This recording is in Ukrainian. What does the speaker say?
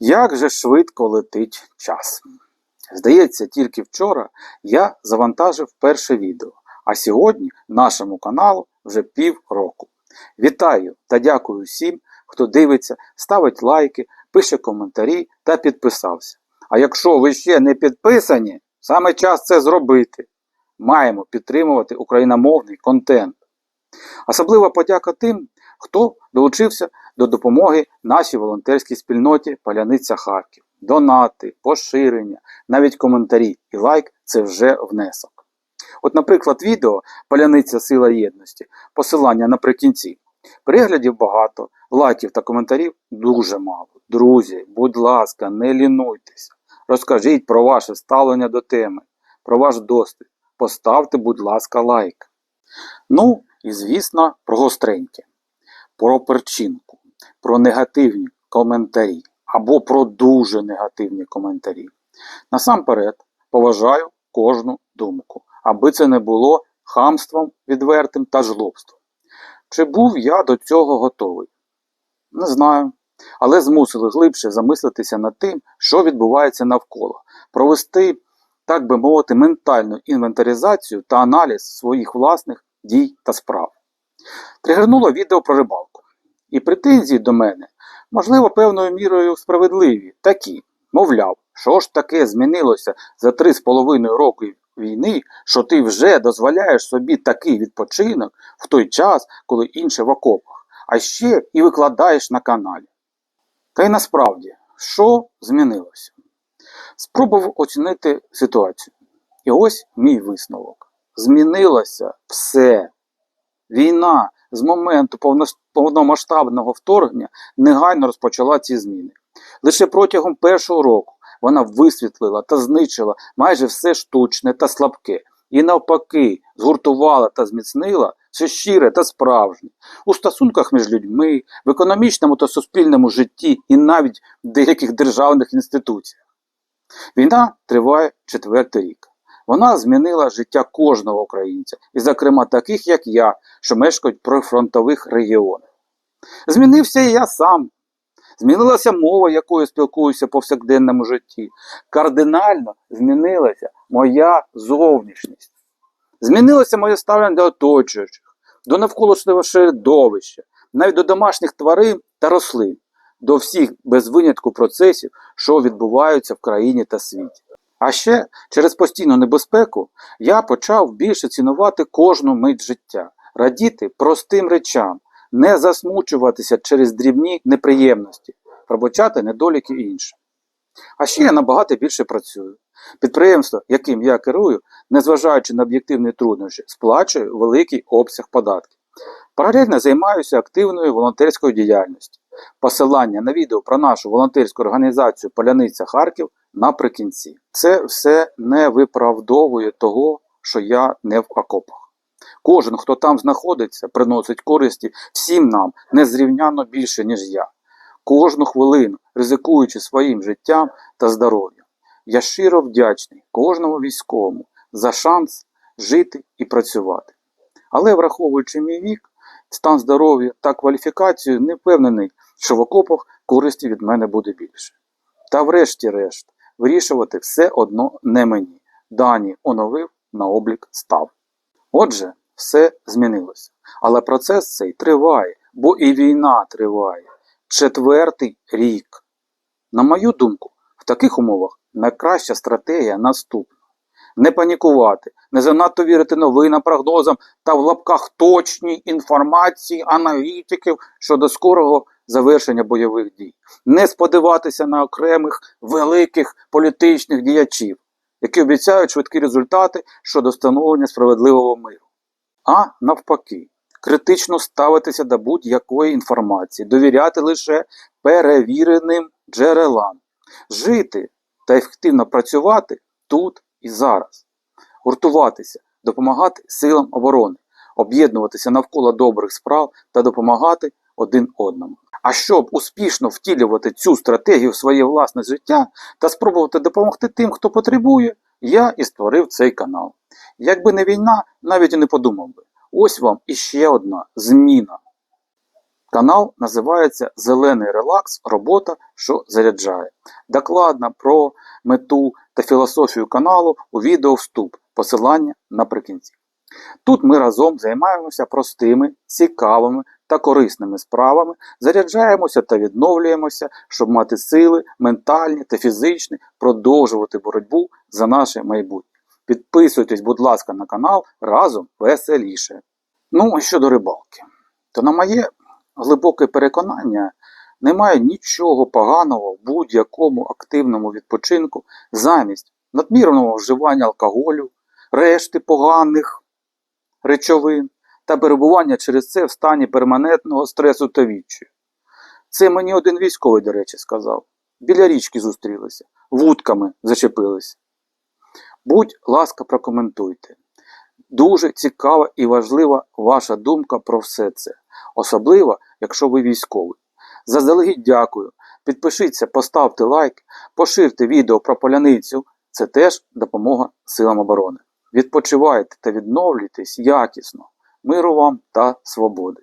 Як же швидко летить час. Здається, тільки вчора я завантажив перше відео, а сьогодні нашому каналу вже пів року. Вітаю та дякую всім, хто дивиться, ставить лайки, пише коментарі та підписався. А якщо ви ще не підписані, саме час це зробити. Маємо підтримувати україномовний контент. Особлива подяка тим, хто долучився до допомоги нашій волонтерській спільноті Паляниця Харків. Донати, поширення, навіть коментарі і лайк це вже внесок. От, наприклад, відео Паляниця Сила Єдності, посилання наприкінці. Переглядів багато, лайків та коментарів дуже мало. Друзі, будь ласка, не лінуйтеся. Розкажіть про ваше ставлення до теми, про ваш досвід. Поставте, будь ласка, лайк. Ну, і звісно, про гостреньке, про перчинку, про негативні коментарі або про дуже негативні коментарі. Насамперед, поважаю кожну думку, аби це не було хамством відвертим та жлобством. Чи був я до цього готовий? Не знаю. Але змусили глибше замислитися над тим, що відбувається навколо, провести, так би мовити, ментальну інвентаризацію та аналіз своїх власних дій та справ. Тригернуло відео про рибалку. І претензії до мене, можливо, певною мірою справедливі, такі, мовляв, що ж таке змінилося за три з половиною роки війни, що ти вже дозволяєш собі такий відпочинок в той час, коли інші в окопах, а ще і викладаєш на каналі. Та й насправді, що змінилося? Спробував оцінити ситуацію. І ось мій висновок. Змінилося все. Війна з моменту повномасштабного вторгнення негайно розпочала ці зміни. Лише протягом першого року вона висвітлила та знищила майже все штучне та слабке, і навпаки, згуртувала та зміцнила все щире та справжнє у стосунках між людьми, в економічному та суспільному житті і навіть в деяких державних інституціях. Війна триває четвертий рік. Вона змінила життя кожного українця, і, зокрема, таких, як я, що мешкають в прифронтових регіонах. Змінився і я сам. Змінилася мова, якою спілкуюся в повсякденному житті. Кардинально змінилася моя зовнішність. Змінилося моє ставлення до оточуючих, до навколишнього середовища, навіть до домашніх тварин та рослин, до всіх без винятку процесів, що відбуваються в країні та світі. А ще через постійну небезпеку я почав більше цінувати кожну мить життя, радіти простим речам, не засмучуватися через дрібні неприємності, пробачати недоліки інших. А ще я набагато більше працюю. Підприємство, яким я керую, незважаючи на об'єктивні труднощі, сплачує великий обсяг податків. Паралельно займаюся активною волонтерською діяльністю. Посилання на відео про нашу волонтерську організацію Поляниця Харків наприкінці. Це все не виправдовує того, що я не в окопах. Кожен, хто там знаходиться, приносить користі всім нам незрівняно більше, ніж я. Кожну хвилину, ризикуючи своїм життям та здоров'ям. Я щиро вдячний кожному військовому за шанс жити і працювати. Але враховуючи мій вік, стан здоров'я та кваліфікацію, не впевнений, що в окопах користі від мене буде більше. Та врешті-решт, вирішувати все одно не мені. Дані оновив, на облік став. Отже, все змінилося. Але процес цей триває, бо і війна триває. Четвертий рік. На мою думку, в таких умовах найкраща стратегія наступна. Не панікувати, не занадто вірити новинам, прогнозам та в лапках точній інформації аналітиків щодо скорого завершення бойових дій. Не сподіватися на окремих великих політичних діячів, які обіцяють швидкі результати щодо встановлення справедливого миру. А навпаки, критично ставитися до будь-якої інформації, довіряти лише перевіреним джерелам, жити та ефективно працювати тут і зараз, гуртуватися, допомагати силам оборони, об'єднуватися навколо добрих справ та допомагати один одному. А щоб успішно втілювати цю стратегію в своє власне життя та спробувати допомогти тим, хто потребує, я і створив цей канал. Якби не війна, навіть і не подумав би. Ось вам іще одна зміна. Канал називається Зелений релакс. Робота, що заряджає. Докладно про мету та філософію каналу у відео вступ. Посилання наприкінці. Тут ми разом займаємося простими, цікавими та корисними справами, заряджаємося та відновлюємося, щоб мати сили, ментальні та фізичні, продовжувати боротьбу за наше майбутнє. Підписуйтесь, будь ласка, на канал разом веселіше. Ну, а щодо рибалки, то на моє глибоке переконання, немає нічого поганого в будь-якому активному відпочинку замість надмірного вживання алкоголю, решти поганих речовин та перебування через це в стані перманентного стресу та відчаю. Це мені один військовий, до речі, сказав. Біля річки зустрілися, вудками зачепилися. Будь ласка, прокоментуйте. Дуже цікава і важлива ваша думка про все це, особливо, якщо ви військовий. Заздалегідь дякую. Підпишіться, поставте лайк, поширте відео про поляницю. Це теж допомога силам оборони. Відпочивайте та відновлюйтесь якісно. Миру вам та свободи.